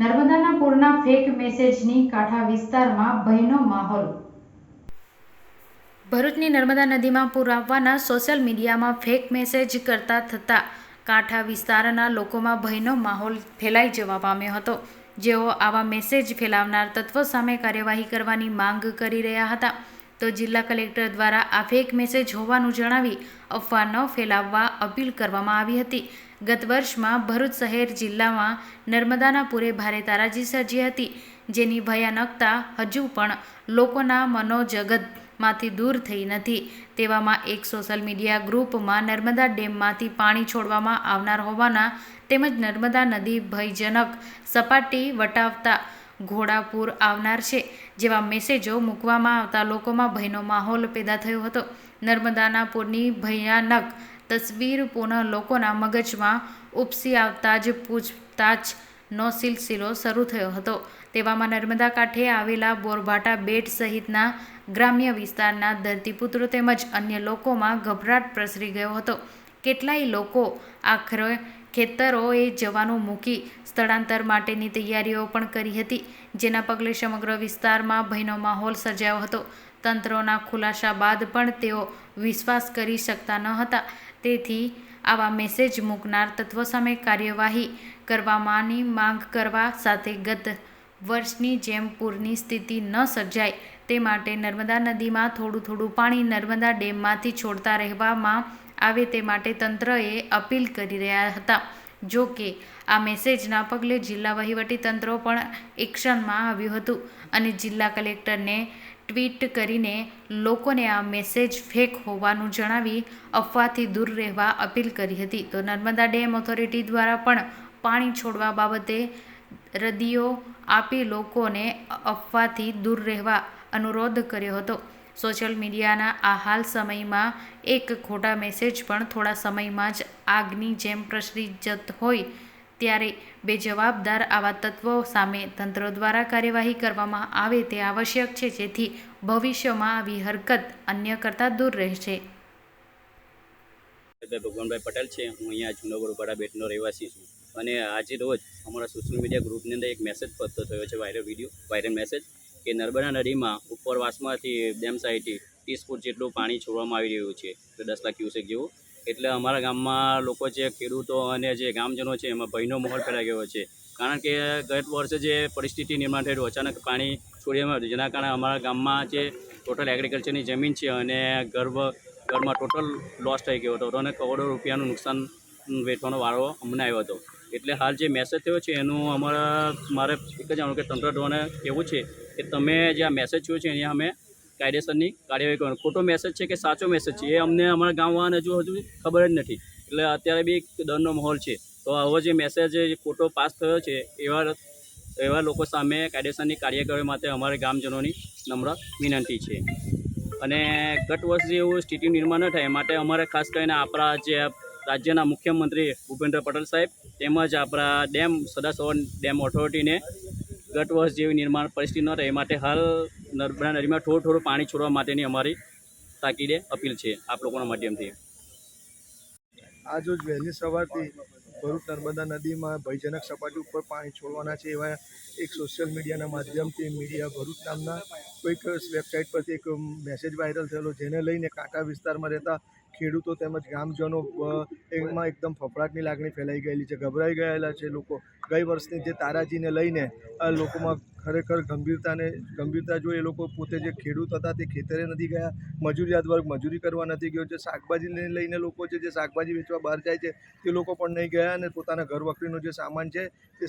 નર્મદાના પૂરના ફેક મેસેજની કાંઠા વિસ્તારમાં ભયનો માહોલ. ભરૂચની નર્મદા નદીમાં પૂર આવવાના સોશિયલ મીડિયામાં ફેક મેસેજ કરતા થતા કાંઠા વિસ્તારના લોકોમાં ભયનો માહોલ ફેલાઈ જવા પામ્યો હતો. જેઓ આવા મેસેજ ફેલાવનાર તત્વો સામે કાર્યવાહી કરવાની માંગ કરી રહ્યા હતા. તો જિલ્લા કલેક્ટર દ્વારા આ ફેક મેસેજ હોવાનું જણાવી અફવા ન ફેલાવવા અપીલ કરવામાં આવી હતી. ગત વર્ષમાં ભરૂચ શહેર જિલ્લામાં નર્મદાના પૂરે ભારે તારાજી સર્જી હતી, જેની ભયાનકતા હજુ પણ લોકોના મનોજગતમાંથી દૂર થઈ નથી. તેવામાં એક સોશિયલ મીડિયા ગ્રુપમાં નર્મદા ડેમમાંથી પાણી છોડવામાં આવનાર હોવાના તેમજ નર્મદા નદી ભયજનક સપાટી વટાવતા ઘોડાપૂર આવનાર છે, જેવા મેસેજો મૂકવામાં આવતા લોકોમાં ભયનો માહોલ પેદા થયો હતો. નર્મદાના પૂરની ભયાનક તસવીર પુનઃ લોકોના મગજમાં ઉપસી આવતા જ પૂછતાછનો સિલસિલો શરૂ થયો હતો. તેવામાં નર્મદા કાંઠે આવેલા બોરભાટા બેટ સહિતના ગ્રામ્ય વિસ્તારના ધરતીપુત્રો તેમજ અન્ય લોકોમાં ગભરાટ પ્રસરી ગયો હતો. કેટલાય લોકો આખરે ખેતરોએ જવાનું મૂકી સ્થળાંતર માટેની તૈયારીઓ પણ કરી હતી, જેના પગલે સમગ્ર વિસ્તારમાં ભયનો માહોલ સર્જાયો હતો. તંત્રોના ખુલાસા બાદ પણ તેઓ વિશ્વાસ કરી શકતા ન હતા. તેથી આવા મેસેજ મૂકનાર તત્વો સામે કાર્યવાહી કરવામાંની માંગ કરવા સાથે ગત વર્ષની જેમ પૂરની સ્થિતિ ન સર્જાય, તે માટે નર્મદા નદીમાં થોડું થોડું પાણી નર્મદા ડેમમાંથી છોડતા રહેવામાં આવે તે માટે તંત્રએ અપીલ કરી રહ્યા હતા. જો કે, આ મેસેજના પગલે જિલ્લા વહીવટીતંત્ર પણ એક્શનમાં આવ્યું હતું અને જિલ્લા કલેક્ટરને ટ્વીટ કરીને લોકોને આ મેસેજ ફેક હોવાનું જણાવી અફવાથી દૂર રહેવા અપીલ કરી હતી. તો નર્મદા ડેમ ઓથોરિટી દ્વારા પણ પાણી છોડવા બાબતે રદીઓ આપી લોકોને અફવાથી દૂર રહેવા અનુરોધ કર્યો હતો. સોશિયલ મીડિયાના આ હાલ સમયમાં એક ખોટા મેસેજ પણ થોડા સમયમાં જ આગની જેમ પ્રસરી જત હોય ત્યારે બેજવાબદાર આવા તત્વો સામે તંત્ર દ્વારા કાર્યવાહી કરવામાં આવે તે આવશ્યક છે, જેથી ભવિષ્યમાં આવી હરકત અન્ય કરતાં દૂર રહેશે. ભગવાનભાઈ પટેલ છે, હું અહીંયા જુનાગઢ ઉપાડા બેટનો રહેવાસી છું. અને આજે રોજ અમારા સોશિયલ મીડિયા ગ્રુપની અંદર એક મેસેજ પતો થયો છે વાયરલ વીડિયો વાયરલ મેસેજ કે નર્મદા નદીમાં ઉપરવાસમાંથી ડેમ સાઈડથી ત્રીસ ફૂટ જેટલું પાણી છોડવામાં આવી રહ્યું છે, તો દસ લાખ ક્યુસેક જેવું. એટલે અમારા ગામમાં લોકો છે ખેડૂતો અને જે ગામજનો છે, એમાં ભયનો માહોલ ફેલાઈ ગયો છે. કારણ કે ગત વર્ષે જે પરિસ્થિતિ નિર્માણ થયેલું, અચાનક પાણી છોડવામાં આવ્યું. જેના કારણે અમારા ગામમાં જે ટોટલ એગ્રીકલ્ચરની જમીન છે અને ગર્ભ, ઘરમાં ટોટલ લોસ થઈ ગયો હતો. અને કરોડો રૂપિયાનું નુકસાન વેઠવાનો વારો અમને આવ્યો હતો. એટલે હાલ જે મેસેજ થયો છે, એનું અમારા, મારે એક જ જાણવું કે તંત્ર દ્વારા એવું છે કે તમે જે આ મેસેજ થયો છે, એની અમે કાયદેસરની કાર્યવાહી કરવાનો. ખોટો મેસેજ છે કે સાચો મેસેજ છે, એ અમને અમારા ગામવાળાને હજુ હજુ ખબર જ નથી. એટલે અત્યારે બી ડરનો માહોલ છે. તો આવો જે મેસેજ ખોટો પાસ થયો છે, એવા એવા લોકો સામે કાયદેસરની કાર્યવાહી માટે અમારે ગામજનોની નમ્ર વિનંતી છે. અને ગત વર્ષ જેવું સ્થિતિ નિર્માણ ન થાય માટે અમારે ખાસ કરીને આપણા જે રાજ્યના મુખ્યમંત્રી ભૂપેન્દ્ર પટેલ સાહેબ તેમજ આપણા ડેમ સદાસવર ડેમ ઓથોરિટીને ગત વર્ષ જેવી નિર્માણ પરિસ્થિતિ ન રહે એ માટે હાલ નર્મદા નદીમાં થોડું થોડું પાણી છોડવા માટેની અમારી તાકીદે અપીલ છે આપ લોકોના માધ્યમથી. આજ રોજ વહેલી સવારથી ભરૂચ નર્મદા નદીમાં ભયજનક સપાટી ઉપર પાણી છોડવાના છે એવા એક સોશિયલ મીડિયાના માધ્યમથી મીડિયા ભરૂચ નામના કોઈક વેબસાઇટ પરથી એક મેસેજ વાયરલ થયેલો જેને લઈને કાંઠા વિસ્તારમાં રહેતા ખેડૂતો તેમજ ગામજનો એમાં એકદમ ફફડાટની લાગણી ફેલાઈ ગયેલી છે, ગભરાઈ ગયેલા છે લોકો. ગઈ વર્ષની જે તારાજીને લઈને આ લોકોમાં ખરેખર ગંભીરતાને, ગંભીરતા જોઈ એ લોકો પોતે જે ખેડૂત હતા તે ખેતરે નથી ગયા મજૂરિયાત વર્ગ મજૂરી કરવા નથી ગયો, જે શાકભાજીને લઈને લોકો છે, જે શાકભાજી વેચવા બહાર જાય છે, તે લોકો પણ નહીં ગયા અને પોતાના ઘર વખરીનો જે સામાન છે, તે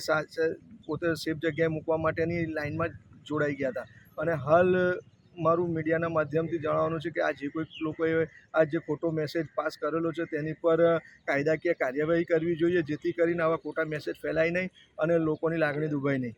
પોતે સેફ જગ્યાએ મૂકવા માટેની લાઇનમાં જોડાઈ ગયા હતા. અને હાલ મારું મીડિયાના માધ્યમથી જણાવવાનું છે કે આ જે કોઈ લોકોએ આ જે ખોટો મેસેજ પાસ કરેલો છે તેની પર કાયદાકીય કાર્યવાહી કરવી જોઈએ જેથી કરીને આવા ખોટા મેસેજ ફેલાય નહીં અને લોકોની લાગણી દુભાય નહીં.